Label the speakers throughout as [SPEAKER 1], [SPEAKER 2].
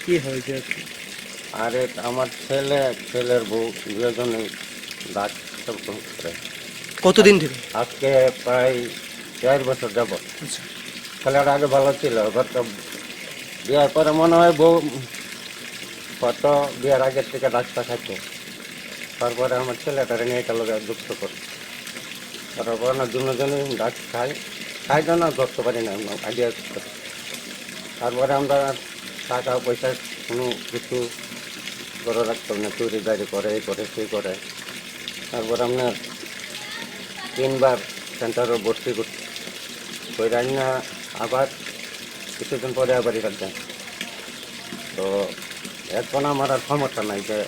[SPEAKER 1] কি হয়েছে? আর
[SPEAKER 2] আমার ছেলে ছেলের বউ দুজনে ডাক্তার করে
[SPEAKER 3] কতদিন ধরে?
[SPEAKER 2] আজকে প্রায় চার বছর যাব
[SPEAKER 3] আচ্ছা।
[SPEAKER 2] ছেলের আগে ভালো ছিল এবার তো বিয়ার পরে মনে হয় বউ কত বিয়ার আগের থেকে ডাক্তার খাচ্ছে তারপরে আমার ছেলেটারে নিয়ে এটা লোক যুক্ত করে তারপর না দুজনে ডাক খাই খাই তো না ধরতে পারি না আইডিয়া তারপরে আমরা টাকা পয়সা কোনো কিছু করে রাখতাম না, চুরি দাঁড়ি করে, এই করে, সেই করে। তারপর আপনার তিনবার সেন্টারও ভর্তি করছি ওই রান্না আবার কিছুদিন পরে আবার রাখতেন তো এখন আমার আর ক্ষমতা নাই যে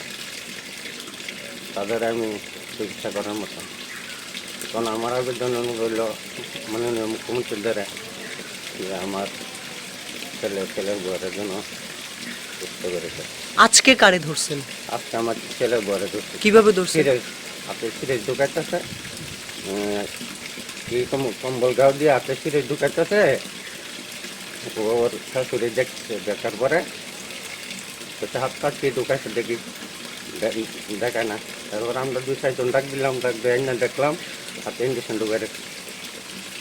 [SPEAKER 2] তাদের আমি চিকিৎসা করার মতো। এখন আমার আবেদন রইল মাননীয় মুখ্যমন্ত্রীর দ্বারা যে আমার ছেলে ছেলের বউয়ের জন্য করেছে।
[SPEAKER 3] আজকে কারে ধরছেন?
[SPEAKER 2] আজকে আমার ছেলের বউয়ের দুঃখ
[SPEAKER 3] কীভাবে ধরছেন?
[SPEAKER 2] সিরিজ আপনি সিরিজ ঢুকাইতেছে। কি কম- কম্বল গাও দিয়ে আপনি সিরিজ ঢুকাইতেছে। ওর শাশুড়ি দেখছে দেখার পরে হচ্ছে হাত কাজ কি ঢুকাইছে দেখি। দেখায় না। তারপর আমরা দুই চারজন ডাক দিলাম ডাক দিয়ে না দেখলাম হাতে ইঞ্জেকশন ঢুকে রেখে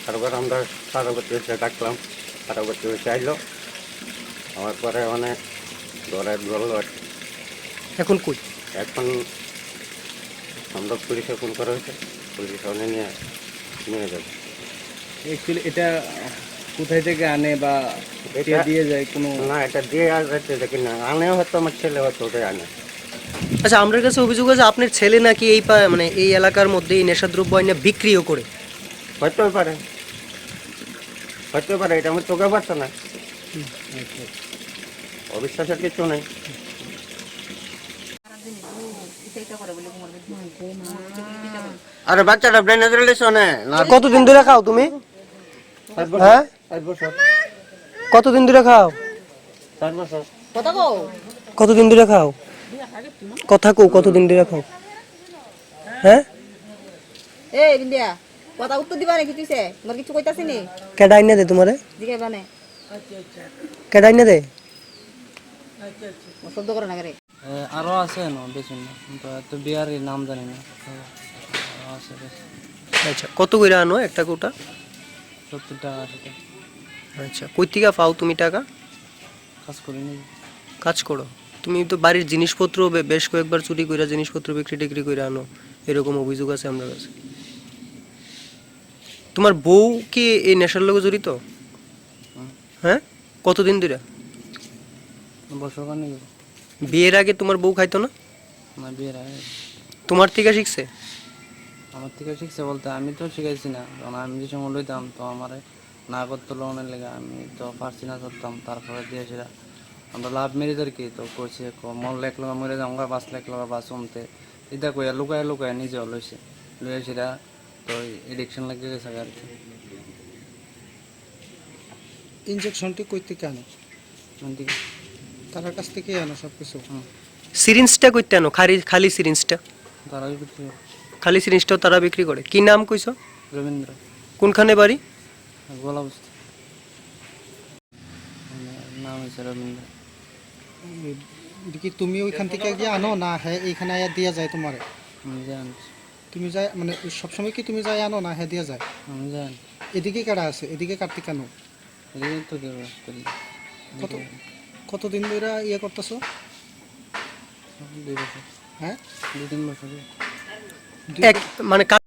[SPEAKER 2] তারপর আমরা সারাবতী ডাকলাম। সারাবতী এসে আইলো। আমার পরে অনেক ধরলো আর কি।
[SPEAKER 3] এখন কই?
[SPEAKER 2] এখন আমরা পুলিশে ফোন করা হয়েছে পুলিশ ওখানে নিয়ে নিয়ে যাবে
[SPEAKER 1] Actually এটা কোথায় থেকে আনে বা
[SPEAKER 2] এটা-
[SPEAKER 1] দিয়ে যায় কোনো
[SPEAKER 2] না এটা দিয়ে আসতে দেখি না আনেও হয়তো আমার ছেলে হয়তো ওটাই আনে।
[SPEAKER 3] আচ্ছা আমার কাছে অভিযোগ আছে আপনার ছেলে নাকি এই মানে এই এলাকার মধ্যে এই নেশাদ্রব্য আইনা বিক্রিও করে?
[SPEAKER 2] হয়তো পারে। হয়তো পারে এটা আমার চোখে পাচ্ছে না। অবিশ্বাসের কিছু নেই। আরে বাচ্চাটা ব্রেনে না?
[SPEAKER 3] কতদিন ধরে খাও তুমি? হ্যাঁ? কতদিন ধরে খাও? কতদিন ধরে খাও? কথা কও কতদিন ধরে খাও? হ্যাঁ?
[SPEAKER 4] এই বিন্দিয়া কথা উত্তর দিবা নাকি তুইছে মোর কিছু কইতাছি নি?
[SPEAKER 3] কেডা আইনা দে তোমারে।
[SPEAKER 4] জিগে বানে
[SPEAKER 3] দে?
[SPEAKER 4] করে না
[SPEAKER 5] আরও আছে না বেশি না। এত বিহারি নাম জানি না। আছে
[SPEAKER 3] আচ্ছা কত করে আনো একটা কোটা?
[SPEAKER 5] সত্তর টাকা টাকা
[SPEAKER 3] আচ্ছা কই থেকে পাও তুমি টাকা?
[SPEAKER 5] কাজ করি নি
[SPEAKER 3] কাজ করো। তুমি তো বাড়ির জিনিসপত্র বেশ কয়েকবার চুরি করে জিনিসপত্র বিক্রি টিক্রি করে আনো। এরকম অভিযোগ আছে আমার কাছে। তোমার বউ কি এই নেশার লোক জড়িত? হ্যাঁ? কতদিন ধরে?
[SPEAKER 5] বছর কানি
[SPEAKER 3] বিয়ের আগে তোমার বউ খাইতো না?
[SPEAKER 5] না বিয়ের আগে।
[SPEAKER 3] তোমার থেকে শিখছে?
[SPEAKER 5] আমার থেকে শিখছে বলতে আমি তো শিখাইছি না। কারণ আমি যে সময় লইতাম তো আমার না করতো লোনের লেগে। আমি তো পারছি না করতাম তারপরে দিয়েছিল। আমরা লাভ মেরে আর কি তো কইছে ক- মন লেখ লগা মরে যাম পাঁচ লাখ লগা বাস কমতে এটা কইয়া লুকায় লুকায় নিজে লইছে। লইয়া সেটা তো এডিকশন লাগে গেছে আর কি।
[SPEAKER 6] ইনজেকশনটি কই থেকে আনো? তার কাছ থেকে আনো সব কিছু
[SPEAKER 3] সিরিঞ্জটা করতে আনো? খালি খালি সিরিঞ্জটা?
[SPEAKER 5] তারাই বিক্রি করে।
[SPEAKER 3] খালি সিরিঞ্জটাও তারা বিক্রি করে। কি নাম কইছো?
[SPEAKER 5] রবীন্দ্র।
[SPEAKER 3] কোনখানে বাড়ি?
[SPEAKER 5] গোলা নাম হয়েছে রবীন্দ্র।
[SPEAKER 6] কি তুমি ওইখান থেকে গিয়ে আনো? না হ্যাঁ এইখানে আয়া দিয়া যায় তোমার? তুমি যাই মানে সবসময় কি তুমি যাই আনো? না হ্যাঁ দিয়া যায়?
[SPEAKER 5] আমি জানি
[SPEAKER 6] এদিকে কারা আছে? এদিকে কার্তিক আনো?
[SPEAKER 5] এদিকে তো কেউ করি
[SPEAKER 6] কত কতদিন ধরে ইয়ে করতেছো
[SPEAKER 5] দুই বছর
[SPEAKER 6] হ্যাঁ
[SPEAKER 5] দুই তিন বছর
[SPEAKER 3] এক মানে